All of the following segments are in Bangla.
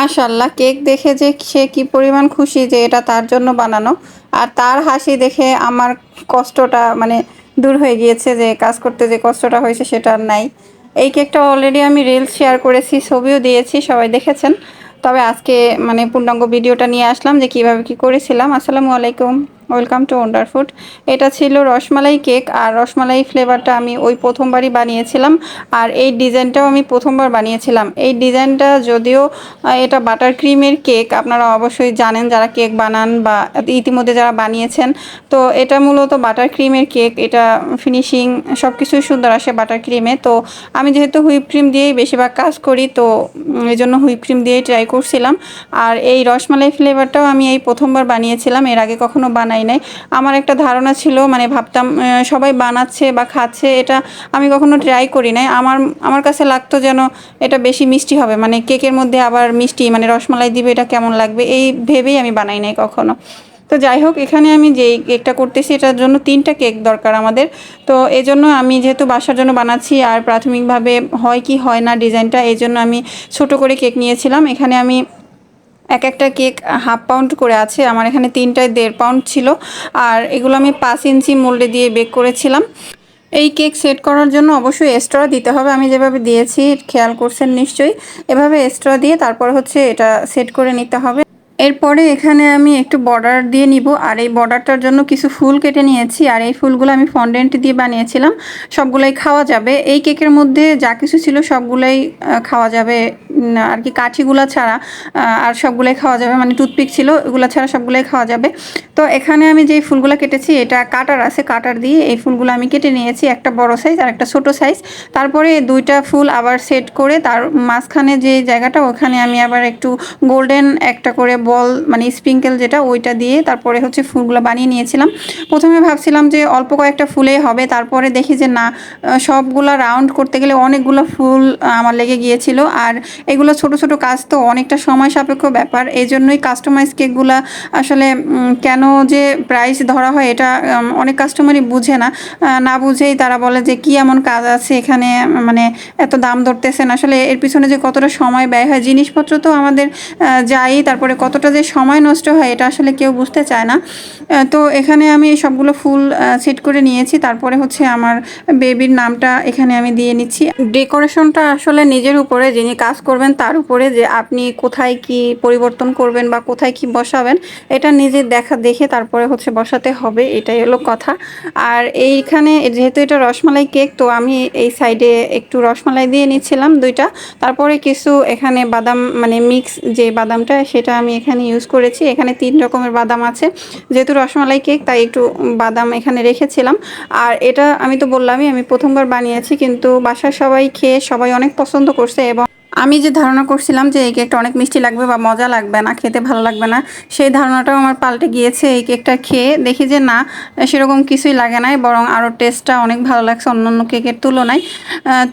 মাশাল্লাহ কেক দেখে যে সে কি পরিমাণ খুশি যে এটা তার জন্য বানানো। আর তার হাসি দেখে আমার কষ্টটা মানে দূর হয়ে গিয়েছে যে কাজ করতে যে কষ্টটা হয়েছে সেটা আর নাই। এই কেকটা অলরেডি আমি রিল শেয়ার করেছি, ছবিও দিয়েছি, সবাই দেখেছেন। তবে আজকে মানে পূর্ণাঙ্গ ভিডিওটা নিয়ে আসলাম যে কীভাবে কি করেছিলাম। আসসালামু আলাইকুম। ওয়েলকাম টু ওন্ডার ফুড এটা ছিল রসমালাই কেক, আর রসমালাই ফ্লেভারটা আমি ওই প্রথমবারই বানিয়েছিলাম, আর এই ডিজাইনটাও আমি প্রথমবার বানিয়েছিলাম। এই ডিজাইনটা যদিও এটা বাটার ক্রিমের কেক, আপনারা অবশ্যই জানেন যারা কেক বানান বা ইতিমধ্যে যারা বানিয়েছেন। তো এটা মূলত বাটার ক্রিমের কেক, এটা ফিনিশিং সব কিছুই সুন্দর আসে বাটার ক্রিমে। তো আমি যেহেতু হুইপ ক্রিম দিয়েই বেশিরভাগ কাজ করি, তো এই জন্য হুইপ ক্রিম দিয়েই ট্রাই করছিলাম। আর এই রসমালাই ফ্লেভারটাও আমি এই প্রথমবার বানিয়েছিলাম, এর আগে কখনো বানাই নাই। আমার একটা ধারণা ছিল মানে ভাবতাম সবাই বানাচ্ছে বা খাচ্ছে, এটা আমি কখনো ট্রাই করি নাই। আমার আমার কাছে লাগতো যেন এটা বেশি মিষ্টি হবে মানে কেকের মধ্যে আবার মিষ্টি মানে রসমালাই দিবে, এটা কেমন লাগবে, এই ভেবেই আমি বানাই নাই কখনো। তো যাই হোক, এখানে আমি যেই কেকটা করতেছি, এটার জন্য তিনটা কেক দরকার আমাদের। তো এই জন্য আমি যেহেতু বাসার জন্য বানাচ্ছি, আর প্রাথমিকভাবে হয় কি হয় না ডিজাইনটা, এই জন্য আমি ছোট করে কেক নিয়েছিলাম। এখানে আমি এক একটা কেক হাফ পাউন্ড করে আছে। আমার এখানে তিনটায় দেড় পাউন্ড ছিল। আর এগুলো আমি পাঁচ ইঞ্চি মোল্ডে দিয়ে বেক করেছিলাম। এই কেক সেট করার জন্য অবশ্যই এক্সট্রা দিতে হবে। আমি যেভাবে দিয়েছি, খেয়াল করছেন নিশ্চয়ই। এভাবে এক্সট্রা দিয়ে তারপর হচ্ছে এটা সেট করে নিতে হবে। এরপরে এখানে আমি একটু বর্ডার দিয়ে নিব। আর এই বর্ডারটার জন্য কিছু ফুল কেটে নিয়েছি। আর এই ফুলগুলো আমি ফন্ডেন্ট দিয়ে বানিয়েছিলাম। সবগুলাই খাওয়া যাবে। এই কেকের মধ্যে যা কিছু ছিল সবগুলাই খাওয়া যাবে আর কি কাঠিগুলো ছাড়া আর সবগুলোই খাওয়া যাবে। মানে টুথপিক ছিল এগুলো ছাড়া সবগুলোই খাওয়া যাবে। তো এখানে আমি যে ফুলগুলো কেটেছি, এটা কাটার আছে, কাটার দিয়ে এই ফুলগুলো আমি কেটে নিয়েছি, একটা বড় সাইজ আর একটা ছোট সাইজ তারপরে দুইটা ফুল আবার সেট করে তার মাঝখানে যে জায়গাটা, ওখানে আমি আবার একটু গোল্ডেন একটা করে বল মানে স্প্রিঙ্কেল যেটা, ওইটা দিয়ে তারপরে হচ্ছে ফুলগুলো বানিয়ে নিয়েছিলাম। প্রথমে ভাবছিলাম যে অল্প কয়েকটা ফুলেই হবে, তারপরে দেখি যে না সবগুলো রাউন্ড করতে গেলে অনেকগুলো ফুল আমার লেগে গিয়েছিল। আর এগুলো ছোট ছোট কাজ তো অনেকটা সময় সাপেক্ষ ব্যাপার। এই জন্যই কাস্টমাইজ কেকগুলো আসলে কেন যে প্রাইস ধরা হয় এটা অনেক কাস্টমারই বুঝে না। না বুঝেই তারা বলে যে কি এমন কাজ আছে এখানে মানে এত দাম ধরতেছেন। আসলে এর পিছনে যে কতটা সময় ব্যয় হয়, জিনিসপত্র তো আমাদের যাই, তারপরে কতটা যে সময় নষ্ট হয় এটা আসলে কেউ বুঝতে চায় না। তো এখানে আমি সবগুলো ফুল সেট করে নিয়েছি। তারপরে হচ্ছে আমার বেবির নামটা এখানে আমি দিয়ে নিচ্ছি। ডেকোরেশনটা আসলে নিজের উপরে যিনি কাজ করবেন, তার উপরে যে আপনি কোথায় কি পরিবর্তন করবেন বা কোথায় কি বসাবেন, এটা নিজে দেখা, দেখে তারপরে হচ্ছে বসাতে হবে, এটাই হলো কথা। আর এইখানে যেহেতু এটা রসমালাই কেক, তো আমি এই সাইডে একটু রসমালাই দিয়ে নিচ্ছিলাম দুইটা। তারপরে কিছু এখানে বাদাম মানে মিক্স যে বাদামটা, সেটা আমি এখানে ইউজ করেছি। এখানে তিন রকমের বাদাম আছে। যেহেতু রসমালাই কেক, তাই একটু বাদাম এখানে রেখেছিলাম। আর এটা আমি তো বললামই, আমি প্রথমবার বানিয়েছি, কিন্তু বাসার সবাই খেয়ে সবাই অনেক পছন্দ করছে এবং আমি যে ধারণা করছিলাম যে এই কেকটা অনেক মিষ্টি লাগবে বা মজা লাগবে না, খেতে ভালো লাগবে না, সেই ধারণাটাও আমার পাল্টে গিয়েছে এই কেকটা খেয়ে। দেখি যে না, সেরকম কিছুই লাগে নাই, বরং আরও টেস্টটা অনেক ভালো লাগছে অন্য অন্য কেকের তুলনায়।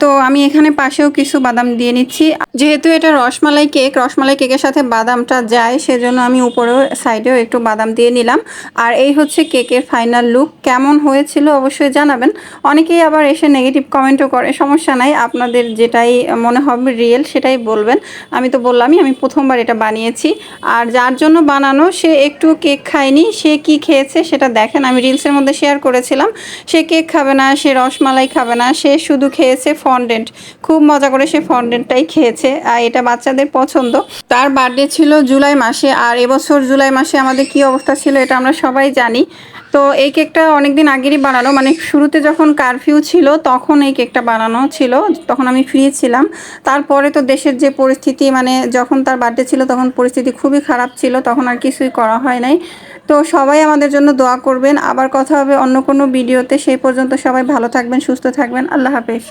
তো আমি এখানে পাশেও কিছু বাদাম দিয়ে নিচ্ছি। যেহেতু এটা রসমালাই কেক, রসমালাই কেকের সাথে বাদামটা যায়, সেজন্য আমি উপরেও, সাইডেও একটু বাদাম দিয়ে নিলাম। আর এই হচ্ছে কেকের ফাইনাল লুক। কেমন হয়েছিল অবশ্যই জানাবেন। অনেকেই আবার এসে নেগেটিভ কমেন্টও করে, সমস্যা নাই। আপনাদের যেটাই মনে হবে, রিয়েল সেটাই বলবেন। আমি তো বললামই, আমি প্রথমবার এটা বানিয়েছি। আর যার জন্য বানানো, সে একটু কেক খায়নি, সে কি খেয়েছে সেটা দেখেন। আমি রিলসের মধ্যে শেয়ার করেছিলাম, সে কেক খাবে না, সে রসমালাই খাবে না, সে শুধু খেয়েছে ফন্ডেন্ট। খুব মজা করে সে ফন্ডেন্টটাই খেয়েছে, আর এটা বাচ্চাদের পছন্দ। তার বার্থডে ছিল জুলাই মাসে, আর এবছর জুলাই মাসে আমাদের কি অবস্থা ছিল এটা আমরা সবাই জানি। তো এই কেকটা অনেক দিন আগেরই বানানো মানে শুরুতে যখন কারফিউ ছিল তখন এই কেকটা বানানো ছিল, তখন আমি ফ্রি ছিলাম। তারপরে তো দেশের যে পরিস্থিতি মানে যখন তার বার্থডে ছিল তখন পরিস্থিতি খুবই খারাপ ছিল, তখন আর কিছুই করা হয় নাই। তো সবাই আমাদের জন্য দোয়া করবেন। আবার কথা হবে অন্য কোনো ভিডিওতে সেই পর্যন্ত সবাই ভালো থাকবেন, সুস্থ থাকবেন। আল্লাহ হাফেজ।